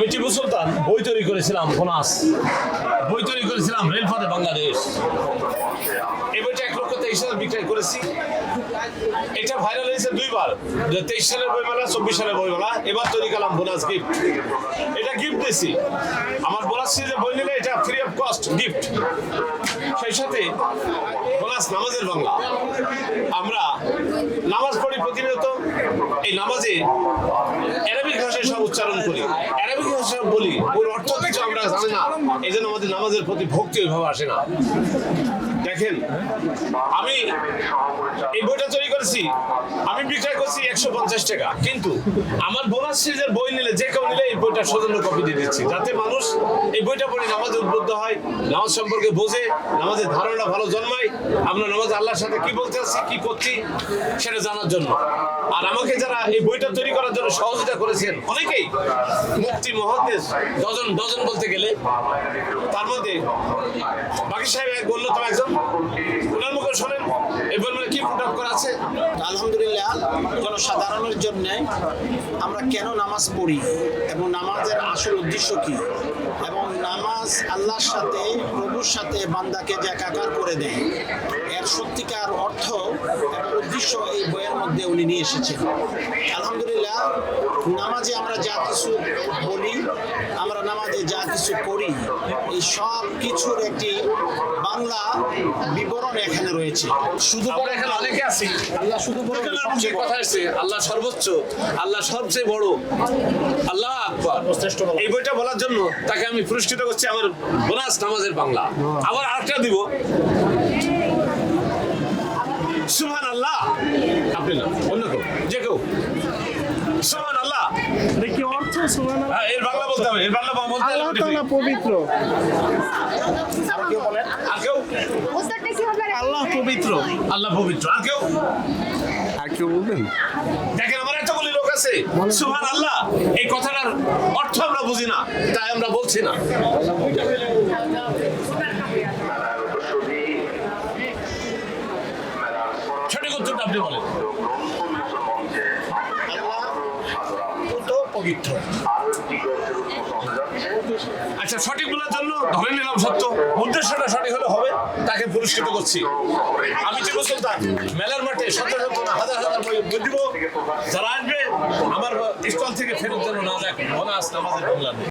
আমি টিপু সুলতান, বই তৈরি করেছিলাম ফোনাস। বই তৈরি করেছিলাম রেলপথে বাংলাদেশ। এই বইটা এক লক্ষ তেইশ হাজার বিক্রয় করেছি। এটা ভাইরাল হয়েছে দুইবার। যে তেইশ সালের বইমেলা, চব্বিশ সালের বইমেলা, এবার তৈরি করলাম বোনাস গিফট এটা গিফট দিয়েছি। আমার বোনাস সিরিজে বই নিলে এটা ফ্রি অফ কস্ট গিফট সেই সাথে বোনাস নামাজের বাংলা। আমরা নামাজ এই নামাজে অ্যারাবিক ভাষায় সব উচ্চারণ করি। অ্যারাবিক ভাষা বলি। ওর অর্থ কিছু আমরা জানি না। এই জন্য আমাদের নামাজের প্রতি ভক্তি ওইভাবে আসে না। দেখেন, আমি এই বইটা তৈরি করেছি আমি বিক্রয় করছি একশো পঞ্চাশ টাকা। কিন্তু আমার বোনাস সিরিজের বই নিলে যে কেউ নিলে এই বইটা সৌজন্য কপি দিয়ে দিচ্ছি। যাতে মানুষ এই বইটা পড়ে নামাজে উদ্বুদ্ধ হয়, নামাজ সম্পর্কে বোঝে, নামাজের ধারণা ভালো জন্মায়। আমরা নামাজ আল্লাহর সাথে কি বলতে আছি, কি করছি, সেটা জানার জন্য। আর আমাকে যারা এই বইটা তৈরি করার জন্য সহযোগিতা করেছেন, অনেকেই মুক্তি মহাদেশ ডজন ডজন বলতে গেলে, তার মধ্যে বাকি সাহেব এক অন্যতম একজন ওনার মুখে শোনেন এই বই মানে কি প্রোডাক্ট করা আছে আলহামদুলিল্লাহ জনসাধারণের জন্য আমরা কেন নামাজ পড়ি এবং নামাজের আসল উদ্দেশ্য কি? এবং নামাজ আল্লাহর সাথে প্রভুর সাথে বান্দাকে যে একাকার করে দেয় এর সত্যিকার অর্থ এবং উদ্দেশ্য এই বইয়ের মধ্যে উনি নিয়ে এসেছেন। আলহামদুলিল্লাহ নামাজে আমরা যা কিছু বলি আমরা নামাজে যা কিছু করি এই সব কিছুর একটি বাংলা বিবরণ এখানে রয়েছে। শুধু আমরা এখানে অনেকে আছি। আল্লাহ শুধু যে কথা এসছে আল্লাহ সর্বোচ্চ আল্লাহ সবচেয়ে বড় আল্লাহ আকবার এই বইটা বলার জন্য তাকে আমি পুরস্কৃত করছি আমার বোনাস নামাজের বাংলা। আবার আরেকটা দিব। সুহান আল্লাহ আপনি না অন্য কেউ যে কেউ। সুহান আল্লাহ অর্থ? হ্যাঁ, এর বাংলা বলতে হবে এর বাংলা বলতে আল্লাহ তাআলা পবিত্র। আর কেউ বলেন? আর কেউ? উত্তরটা কি হবে? আল্লাহ পবিত্র। আল্লাহ পবিত্র। আর কেউ? আর কেউ বলবেন? দেখেন আছে সুহান আল্লাহ এই কথাটার অর্থ আমরা বুঝি না তাই আমরা বলছি না। সঠিক উত্তরটা আপনি বলেন। তো আচ্ছা সঠিক বলার জন্য ধরে নিলাম সত্য। উদ্দেশ্যটা সঠিক হলে হবে, তাকে পুরস্কৃত করছি। আমি সুলতান, মেলার মাঠে শত শত হাজার হাজার বই দিব। যারা আসবে, আমার স্টল থেকে ফেরত যেন না যাক আসতে আমাদের বাংলা নেই।